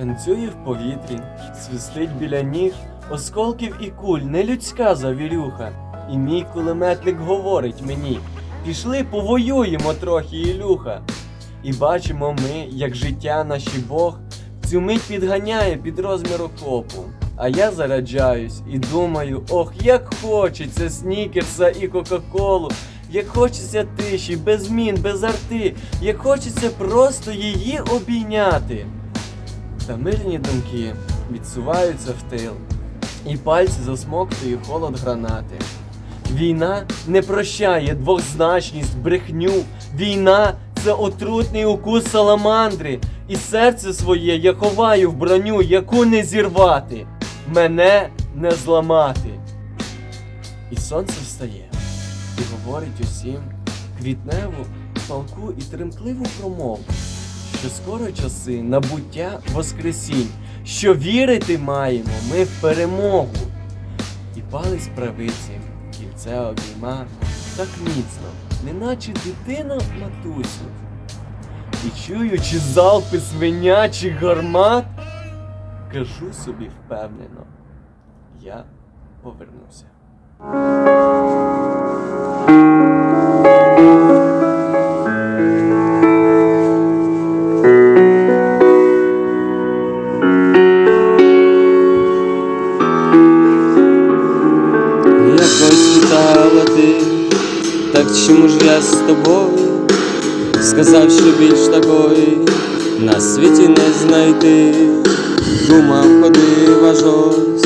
Танцює в повітрі, свистить біля ніг, осколків і куль, нелюдська завірюха. І мій кулеметник говорить мені: пішли повоюємо трохи, Ілюха. І бачимо ми, як життя наші Бог цю мить підганяє під розмір окопу. А я заряджаюсь і думаю, ох, як хочеться снікерса і Кока-Колу, як хочеться тиші, без змін, без арти, як хочеться просто її обійняти. Та мирні думки відсуваються в тил, і пальці засмоктує холод гранати. Війна не прощає двозначність, брехню. Війна це отрутний укус саламандри, і серце своє я ховаю в броню, яку не зірвати, мене не зламати. І сонце встає і говорить усім квітневу, палку і тремтливу промову, що скоро часи набуття воскресінь, що вірити маємо ми в перемогу. І палець правиці кільце обійма так міцно, неначе дитина матусю. І чуючи залпи свинячих гармат, кажу собі впевнено, я повернуся. Ти, так чому ж я з тобою? Сказав, що більш такої на світі не знайти. Думав, ходив аж ось,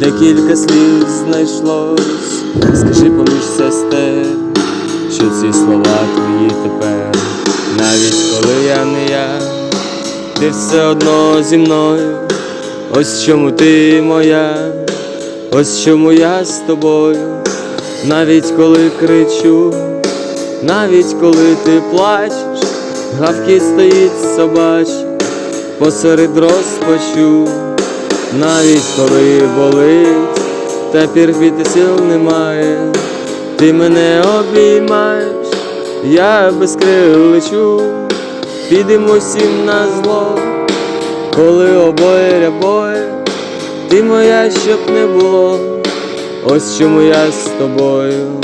де кілька слів знайшлось. Скажи поміж сестер, що ці слова твої тепер, навіть коли я не я, ти все одно зі мною. Ось чому ти моя. Ось чому я з тобою, навіть коли кричу, навіть коли ти плачеш, гавки стоїть собач, посеред розпачу, навіть коли болить, та терпіти сил немає, ти мене обіймаєш, я без лечу, підемо всім на зло, коли обоє рябоє. Ти моя, щоб не було, ось чому я з тобою.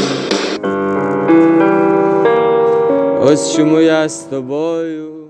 Ось чому я з тобою.